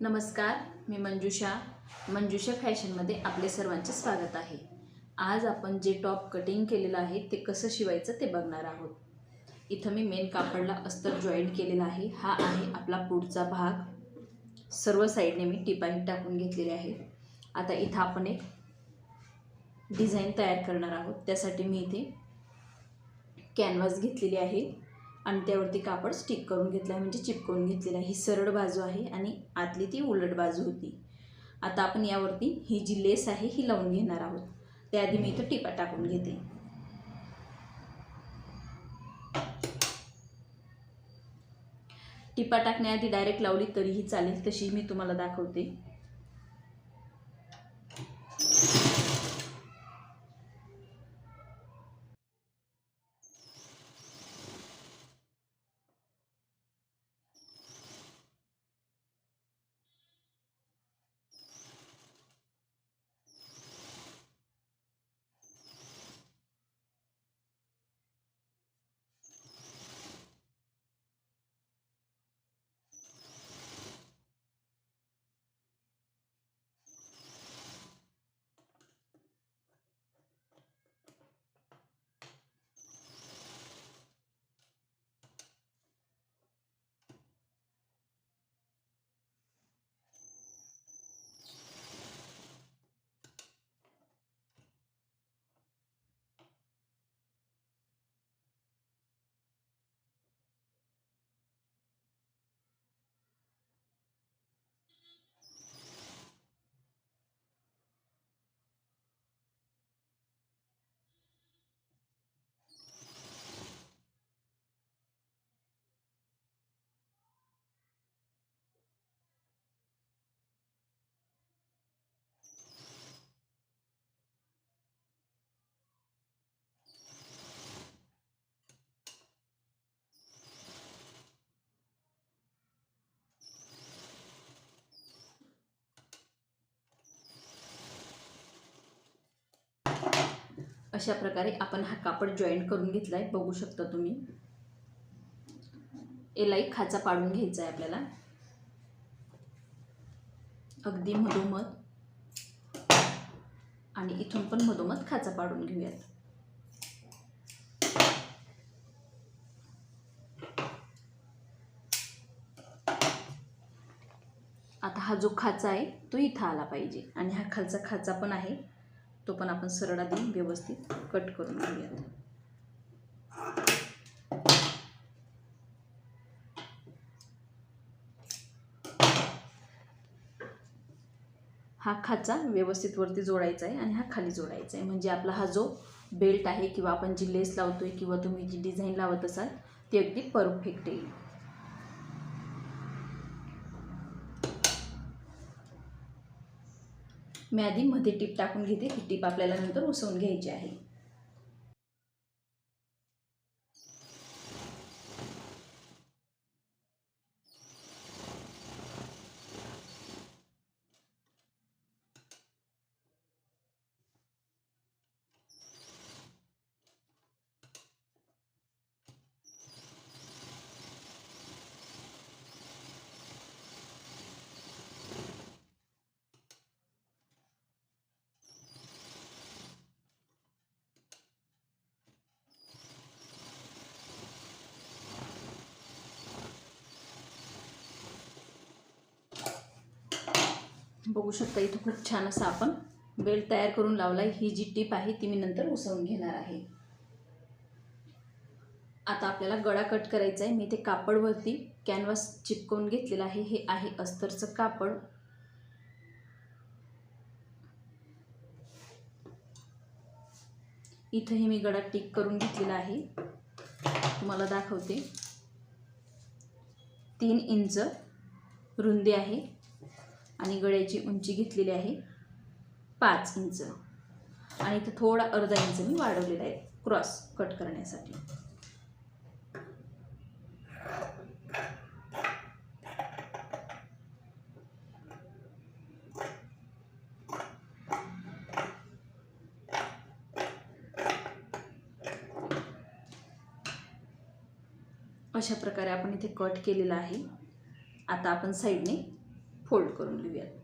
नमस्कार मी मंजुषा. मंजुषा फॅशनमध्ये आपले सर्वांचे स्वागत आहे. आज आपण जे टॉप कटिंग केलेलं आहे ते कसं शिवायचं ते बघणार आहोत. इथं मी मेन कापडला अस्तर जॉईंट केलेला आहे. हा आहे आपला पुढचा भाग. सर्व साईडने मी टिपाई टाकून घेतलेले आहे. आता इथं आपण एक डिझाईन तयार करणार आहोत. त्यासाठी मी इथे कॅनव्हास घेतलेली आहे. आणि त्यावरती कापड स्टिक करून घेतलं आहे म्हणजे चिपकवून घेतलेलं आहे. ही सरळ बाजू आहे आणि आतली ती उलट बाजू होती. आता आपण यावरती ही जी लेस आहे ही लावून घेणार आहोत. त्याआधी मी इथं टिपा टाकून घेते. टिपा टाकण्याआधी डायरेक्ट लावली तरीही चालेल तशी मी तुम्हाला दाखवते. अशा प्रकारे आपण हा कापड जॉईंट करून घेतला आहे बघू शकता तुम्ही. एलाई खाचा पाडून घ्यायचा आहे आपल्याला. अगदी मधोमध. आणि इथून पण मधोमध खाचा पाडून घेऊयात. आता हा जो खाचा आहे तो इथं आला पाहिजे. आणि हा खालचा खाचा पण आहे. तो पण आपण सरळ आधी व्यवस्थित कट करून घेऊयात. हा खाचा व्यवस्थित वरती जोडायचा आहे आणि हा खाली जोडायचा आहे. म्हणजे आपला हा जो बेल्ट आहे किंवा आपण जी लेस लावतोय किंवा तुम्ही जी डिझाईन लावत असाल ती अगदी परफेक्ट येईल. मी आधी मध्ये टीप टाकून घेते ती टीप आपल्याला नंतर उसवून घ्यायची आहे. बघू शकता इथं खूप छान असं आपण बेल्ट तयार करून लावला आहे ही जी टीप आहे ती मी नंतर उसळून घेणार आहे. आता आपल्याला गळा कट करायचा आहे मी ते कापडवरती कॅनव्हास चिपकवून घेतलेला आहे. हे आहे अस्तरचं कापड. इथंही मी गळा टिक करून घेतलेला आहे. तुम्हाला दाखवते. तीन इंच रुंदी आहे. आणि गळ्याची उंची घेतलेली आहे पाच इंच. आणि इथं थोडा अर्धा इंच मी वाढवलेला आहे. क्रॉस कट करण्यासाठी. अशा प्रकारे आपण इथे कट केलेला आहे. आता आपण साईडने फोल्ड करून घेऊयात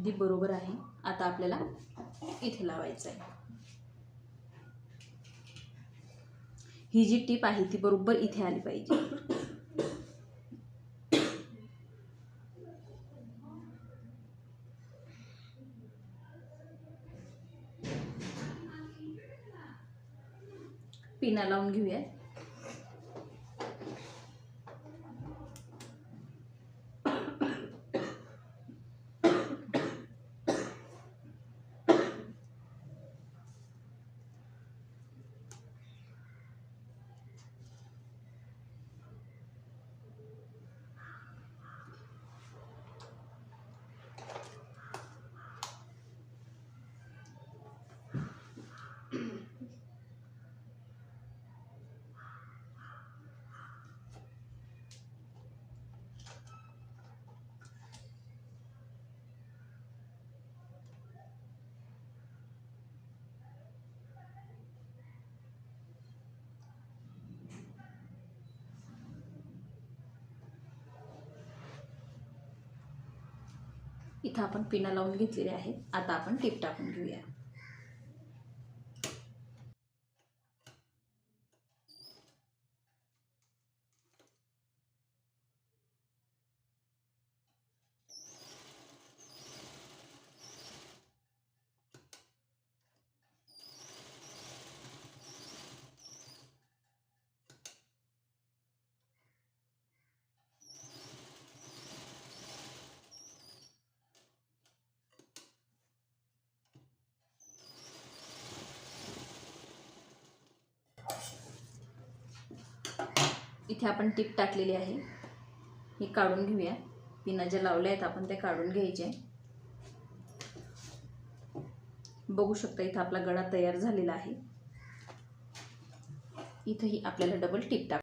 अगदी बरोबर आहे. आता आपल्याला इथे लावायचं आहे. ही जी टीप आहे ती बरोबर इथे आली पाहिजे. पिना लावून घेऊया इथं आपण पिना लावून घेतलेले आहे. आता आपण टीप टाकून घेऊया. इथे आपण टीप टाकलेली आहे. ही काढून घेऊया. पिना ज्या लावल्या आहेत आपण त्या काढून घ्यायच्या बघू शकता इथं आपला गळा तयार झालेला आहे. इथंही आपल्याला डबल टीप टाक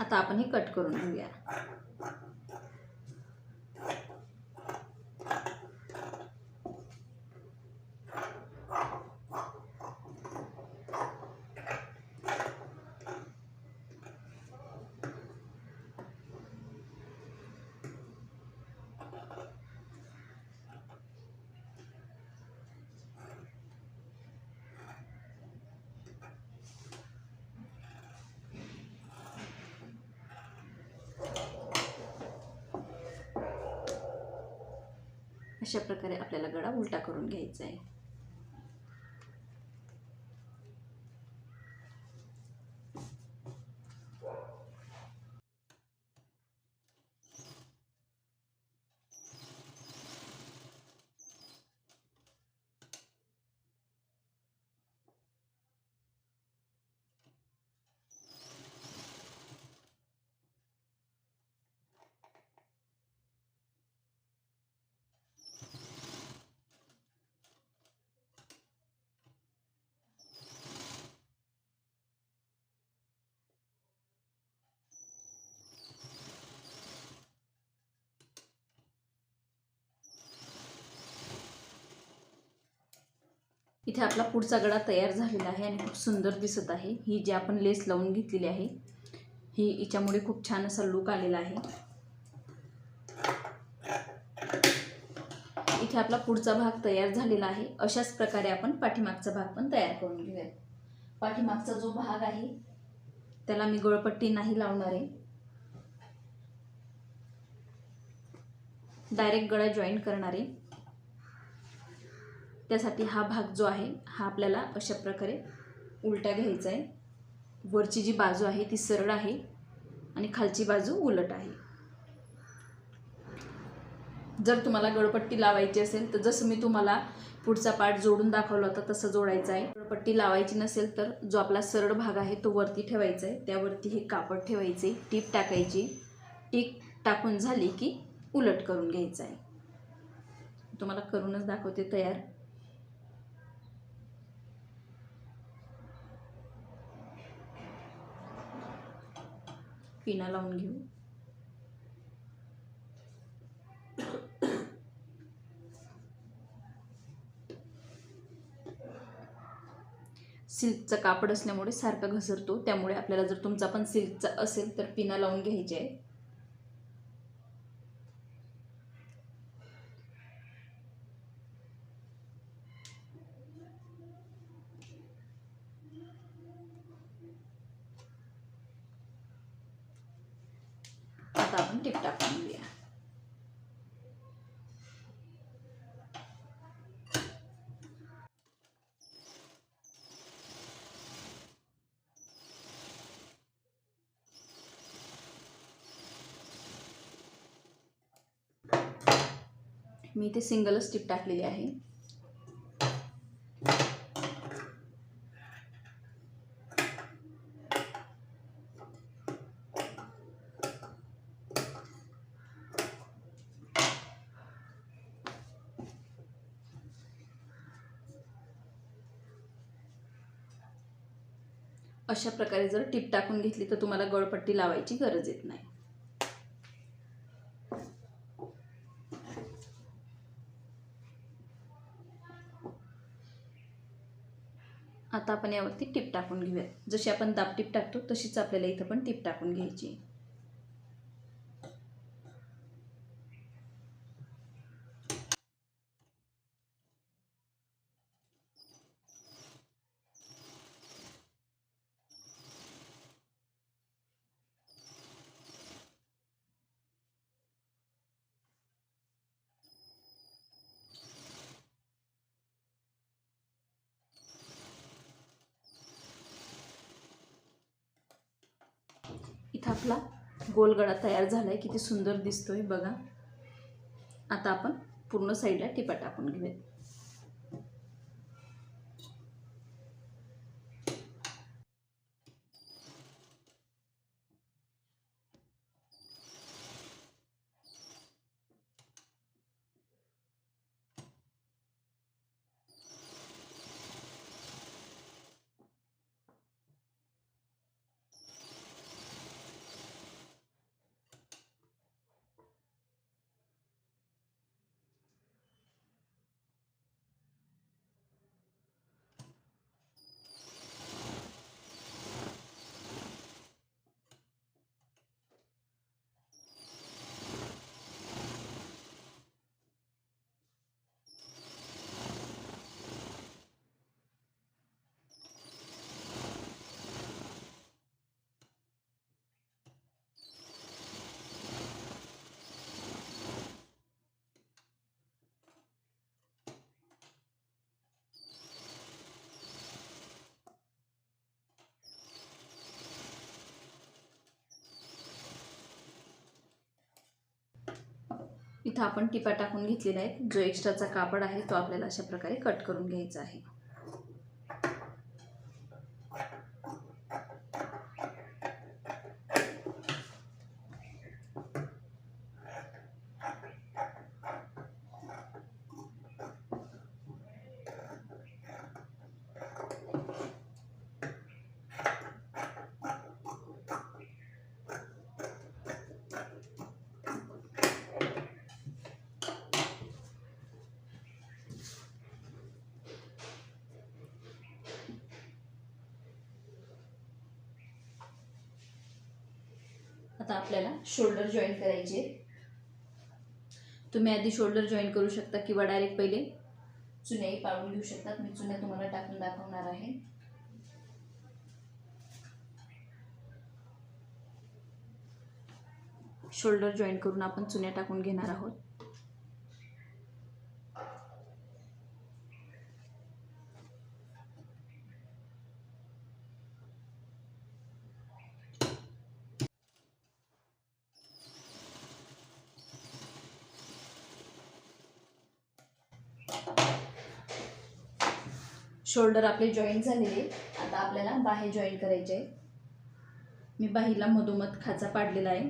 आता आपण हे कट करून घेऊया. अशा प्रकारे आपल्याला गळा उलटा करून घ्यायचा आहे. इथे आपला पुढचा गळा तयार झालेला आहे आणि खूप सुंदर दिसत आहे. ही जी आपण लेस लावून घेतलेली आहे ही हिच्यामुळे खूप छान असा लुक आलेला आहे. इथे आपला पुढचा भाग तयार झालेला आहे. अशाच प्रकारे आपण पाठीमागचा भाग पण तयार करून घेऊया. पाठीमागचा जो भाग आहे त्याला मी गळपट्टी नाही लावणार आहे. डायरेक्ट गळा जॉईन करणार आहे. त्यासाठी हा भाग जो आहे हा आपल्याला अशा प्रकारे उलटा घ्यायचा आहे. वरची जी बाजू आहे ती सरळ आहे आणि खालची बाजू उलट आहे. जर तुम्हाला गडपट्टी लावायची असेल तर जसं मी तुम्हाला पुढचा पार्ट जोडून दाखवला होता तसं जोडायचं आहे. गडपट्टी लावायची नसेल तर जो आपला सरळ भाग आहे तो वरती ठेवायचा आहे. त्यावरती हे कापड ठेवायचे टीप टाकायची. टीप टाकून झाली की उलट करून घ्यायचं आहे. तुम्हाला करूनच दाखवते तयार. पिना लावून घेऊ. सिल्कचं कापड असल्यामुळे सारखा घसरतो त्यामुळे आपल्याला जर तुमचा पण सिल्कचा असेल तर पिना लावून घ्यायची. आहे आता आपण टिप टाकून घेऊया. मी इथे सिंगलच टिप टाकलेली आहे. अशा प्रकारे जर टिप टाकून घेतली तर तुम्हाला गळपट्टी लावायची गरज येत नाही. आता आपण यावरती टिप टाकून घेऊयात जशी आपण दाब टिप टाकतो तशीच आपल्याला इथं पण टिप टाकून घ्यायची इथं आपला गोलगडा तयार झाला आहे किती सुंदर दिसतोय बघा. आता आपण पूर्ण साईडला टिपा टाकून घेऊयात. इथं आपण टिपा टाकून घेतलेला आहे. जो एक्स्ट्राचा कापड आहे तो आपल्याला अशा प्रकारे कट करून घ्यायचा आहे. आता आपल्याला शोल्डर जॉईन करायचे तुम्ही आधी शोल्डर जॉईन करू शकता किंवा डायरेक्ट पहिले चुन्याही पाळून घेऊ शकतात मी चुन्या तुम्हाला टाकून दाखवणार आहे. शोल्डर जॉईन करून आपण चुन्या टाकून घेणार आहोत. शोल्डर आपले जॉईंट झालेले. आता आपल्याला बाहे जॉईन करायचे आहे मी बाहीला मधोमध खाचा पाडलेला आहे.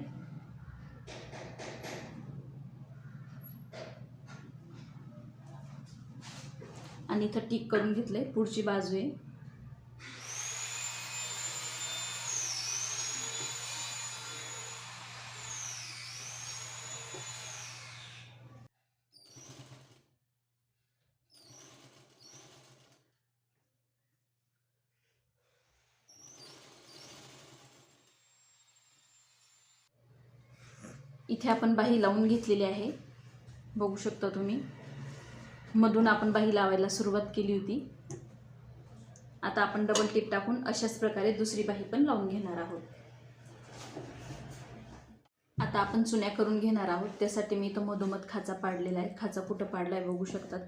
आणि इथं टिक करून घेतलं आहे पुढची बाजू आहे. इथे आपण बाही लावून घेतलेली आहे. बघू शकता तुम्ही. मधून आपण बाही लावायला सुरुवात केली होती. आता आपण डबल टिप टाकून अशाच प्रकारे दुसरी बाही पण लावून घेणार आहोत. आता आपण चुन्या करून घेणार आहोत. त्यासाठी मी तो मधोमध खाचा पाडलेला आहे. खाचा कुठं पाडला आहे बघू शकतात.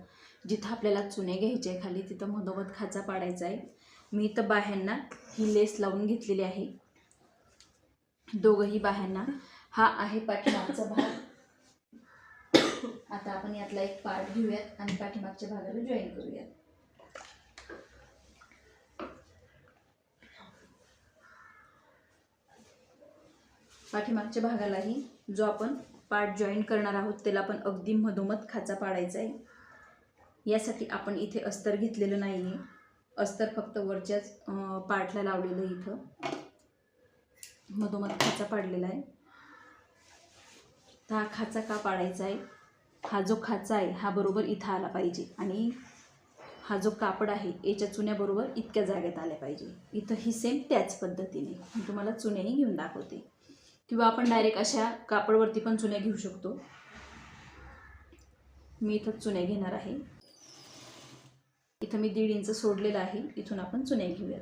जिथं आपल्याला चुन्या घ्यायचे आहे खाली तिथं मधोमध खाचा पाडायचा आहे. मी इथं बाह्यांना ही लेस लावून घेतलेली आहे. दोघंही बाह्यांना हा आहे पाठीमागचा भाग. आता आपण यातला एक पार्ट घेऊयात आणि पाठीमागच्या भागाला जॉईन करूयात. पाठीमागच्या भागालाही जो आपण पार्ट जॉईन करणार आहोत त्याला आपण अगदी मधोमध खाचा पाडायचा आहे. यासाठी आपण इथे अस्तर घेतलेलं नाही आहे अस्तर फक्त वरच्याच पार्टला लावलेलं आहे इथं. मधोमध खाचा पाडलेला आहे. तर हा खाचा का पाडायचा आहे? हा जो खाचा आहे हा बरोबर इथं आला पाहिजे. आणि हा जो कापड आहे याच्या चुन्याबरोबर इतक्या जागेत आल्या पाहिजे. इथं ही सेम त्याच पद्धतीने. मी तुम्हाला चुन्याही घेऊन दाखवते. किंवा आपण डायरेक्ट अशा कापडवरती पण चुन्या घेऊ शकतो. मी इथं चुन्या घेणार आहे. इथं मी दीड इंच सोडलेलं आहे. इथून आपण चुन्या घेऊयात.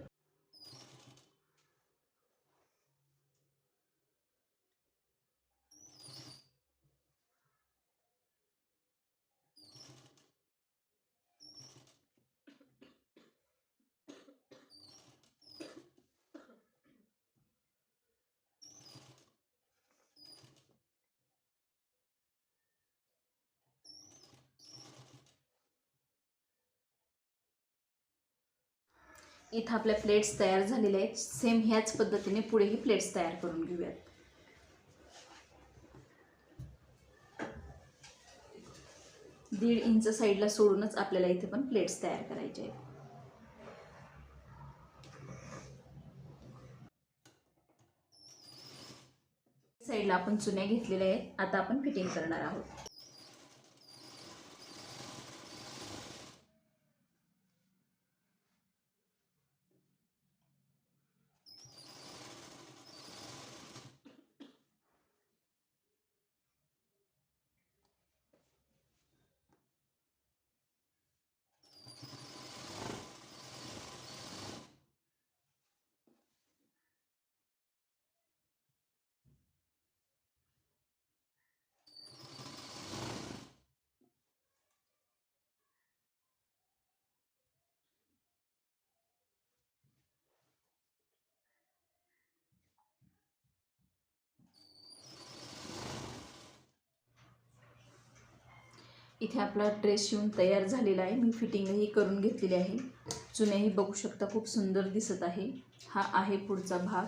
इथं आपल्या प्लेट्स तयार झालेल्या आहेत. सेम ह्याच पद्धतीने पुढेही प्लेट्स तयार करून घेऊयात. दीड इंच साईडला सोडूनच आपल्याला इथे पण प्लेट्स तयार करायचे आहेत. साईडला आपण चुन्या घेतलेल्या आहेत. आता आपण फिटिंग करणार आहोत. इथे आपला ड्रेस शिवून तयार झालेला आहे. मी फिटिंगही करून घेतलेली आहे. चुन्याही बघू शकता खूप सुंदर दिसत आहे. हा आहे पुढचा भाग.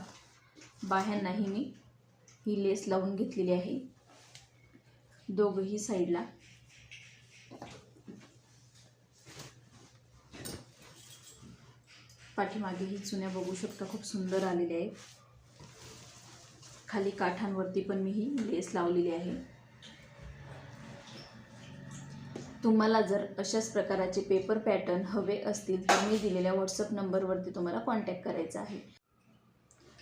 बाह्यांनाही मी ही लेस लावून घेतलेली आहे. दोघंही साईडला पाठीमागे ही चुन्या बघू शकता खूप सुंदर आलेल्या आहेत. खाली काठांवरती पण मी ही लेस लावलेली आहे. तुम्हाला जर अशाच प्रकाराचे पेपर पॅटर्न हवे असतील तर मी दिलेल्या व्हॉट्सअप नंबरवरती तुम्हाला कॉन्टॅक्ट करायचा आहे.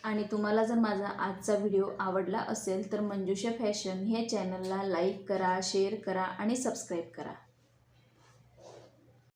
आणि तुम्हाला जर माझा आजचा व्हिडिओ आवडला असेल तर मंजुषा फॅशन ह्या चॅनलला लाईक करा शेअर करा आणि सबस्क्राईब करा.